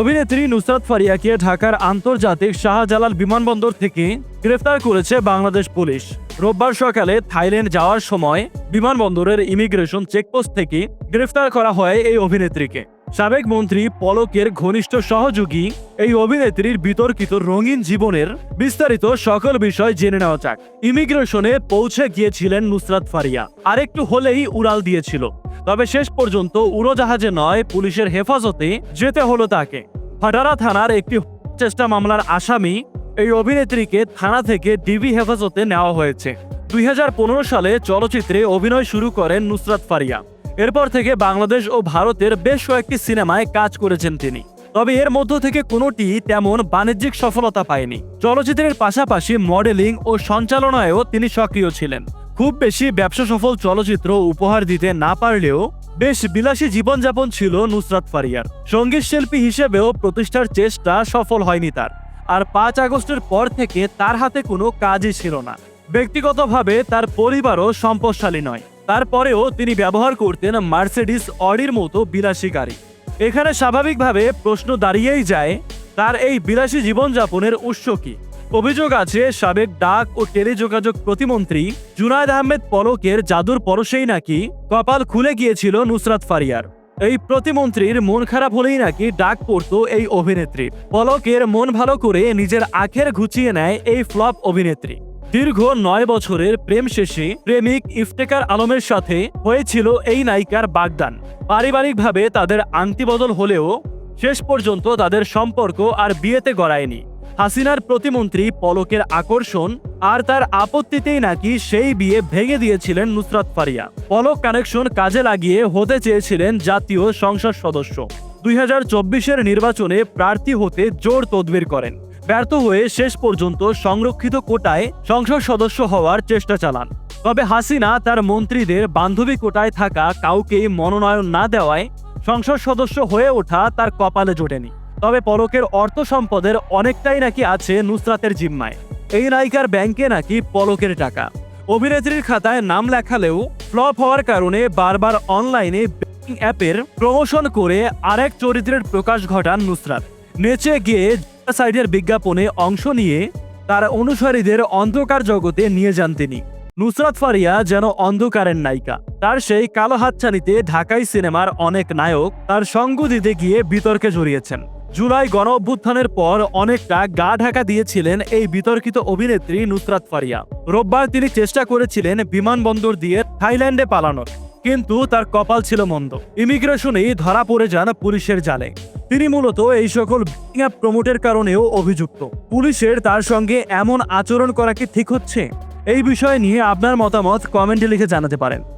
অভিনেত্রী নুসরাত ফারিয়াকে ঢাকার আন্তর্জাতিক শাহজালাল বিমানবন্দর থেকে গ্রেফতার করেছে বাংলাদেশ পুলিশ। রোববার সকালে থাইল্যান্ড যাওয়ার সময় বিমানবন্দরের ইমিগ্রেশন চেকপোস্ট থেকে গ্রেফতার করা হয় এই অভিনেত্রীকে। সাবেক মন্ত্রী পলকের ঘনিষ্ঠ সহযোগী এই অভিনেত্রীর বিতর্কিত রঙিন জীবনের বিস্তারিত সকল বিষয় জেনে নেওয়া যাক। ইমিগ্রেশনে পৌঁছে গিয়েছিলেন নুসরাত ফারিয়া। আরেকটু হলেই উড়াল দিয়েছিল। তবে শেষ পর্যন্ত উড়োজাহাজে নয়, পুলিশের হেফাজতে যেতে হলো তাকে। ফাটারা থানার একটি চেষ্টা মামলার আসামি এই অভিনেত্রীকে থানা থেকে ডিবি হেফাজতে নেওয়া হয়েছে। দুই হাজার পনেরো সালে চলচ্চিত্রে অভিনয় শুরু করেন নুসরাত ফারিয়া। এরপর থেকে বাংলাদেশ ও ভারতের বেশ কয়েকটি সিনেমায় কাজ করেছেন তিনি। তবে এর মধ্য থেকে কোনোটি তেমন বাণিজ্যিক সফলতা পায়নি। চলচ্চিত্রের পাশাপাশি মডেলিং ও সঞ্চালনায়ও তিনি সক্রিয় ছিলেন। খুব বেশি ব্যবসা সফল চলচ্চিত্র উপহার দিতে না পারলেও বেশ বিলাসী জীবনযাপন ছিল নুসরাত ফারিয়ার। সংগীত শিল্পী হিসেবেও প্রতিষ্ঠার চেষ্টা সফল হয়নি তার। আর পাঁচ আগস্টের পর থেকে তার হাতে কোনো কাজই ছিল না। ব্যক্তিগতভাবে তার পরিবারও সম্পদশালী নয়। তারপরেও তিনি ব্যবহার করতেন মার্সিডিস অডির মতো বিলাসী গাড়ি। এখানে স্বাভাবিকভাবে প্রশ্ন দাঁড়িয়েই যায়, তার এই বিলাসী জীবনযাপনের উৎস কি? অভিযোগ আছে, সাবেক ডাক ও টেলিযোগাযোগ প্রতিমন্ত্রী জুনায়দ আহমেদ পলকের জাদুর পরশেই নাকি কপাল খুলে গিয়েছিল নুসরাত ফারিয়ার। এই প্রতিমন্ত্রীর মন খারাপ হলেই নাকি ডাক পড়তো এই অভিনেত্রী। পলকের মন ভালো করে নিজের আখের ঘুচিয়ে নেয় এই ফ্লপ অভিনেত্রী। দীর্ঘ নয় বছরের প্রেম শেষে প্রেমিক ইফতেকার আলমের সাথে হয়েছিল এই নায়িকার বাগদান। পারিবারিকভাবে তাদের আংটি বদল হলেও শেষ পর্যন্ত তাদের সম্পর্ক আর বিয়েতে গড়ায়নি। হাসিনার প্রতিমন্ত্রী পলকের আকর্ষণ আর তার আপত্তিতেই নাকি সেই বিয়ে ভেঙে দিয়েছিলেন নুসরাত ফারিয়া। পলক কানেকশন কাজে লাগিয়ে হতে চেয়েছিলেন জাতীয় সংসদ সদস্য। দুই চব্বিশের নির্বাচনে প্রার্থী হতে জোর তদবির করেন। ব্যর্থ হয়ে শেষ পর্যন্ত সংরক্ষিত কোটায় সংসদ সদস্য হওয়ার চেষ্টা চালান। তবে হাসিনা তার মন্ত্রীদের বান্ধবী কোটায় থাকা কাউকেই মনোনয়ন না দেওয়ায় সংসদ সদস্য হয়ে ওঠা তার কপালে জোটেনি। তবে পলকের অর্থ সম্পদের অনেকটাই নাকি আছে নুসরাতের জিম্মায়। এই নায়িকার ব্যাংকে নাকি পলকের টাকা। অভিনেত্রীর খাতায় নাম লেখালেও ফ্লপ হওয়ার কারণে বারবার অনলাইনে ব্যাংকিং অ্যাপের প্রমোশন করে আরেক চরিত্রের প্রকাশ ঘটান নুসরাত। নেচে গিয়ে সাইডের বিজ্ঞাপনে অংশ নিয়ে তার অনুসারীদের অন্ধকার জগতে নিয়ে যান তিনি। নুসরাত ফারিয়া যেন অন্ধকারের নায়িকা। তার সেই কালো হাতছানিতে ঢাকাই সিনেমার অনেক নায়ক তার সঙ্গ দিতে গিয়ে বিতর্কে জড়িয়েছেন। জুলাই গণ অভ্যুত্থানের পর অনেকটা গা ঢাকা দিয়েছিলেন এই বিতর্কিত অভিনেত্রী নুসরাত ফারিয়া। রোববার তিনি চেষ্টা করেছিলেন বিমানবন্দর দিয়ে থাইল্যান্ডে পালানোর, কিন্তু তার কপাল ছিল মন্দ। ইমিগ্রেশনেই ধরা পড়ে যান পুলিশের জালে। তিনি মূলত এই সকল প্রমোটের কারণেও অভিযুক্ত। পুলিশের তার সঙ্গে এমন আচরণ করা কি ঠিক হচ্ছে? এই বিষয় নিয়ে আপনার মতামত কমেন্টে লিখে জানাতে পারেন।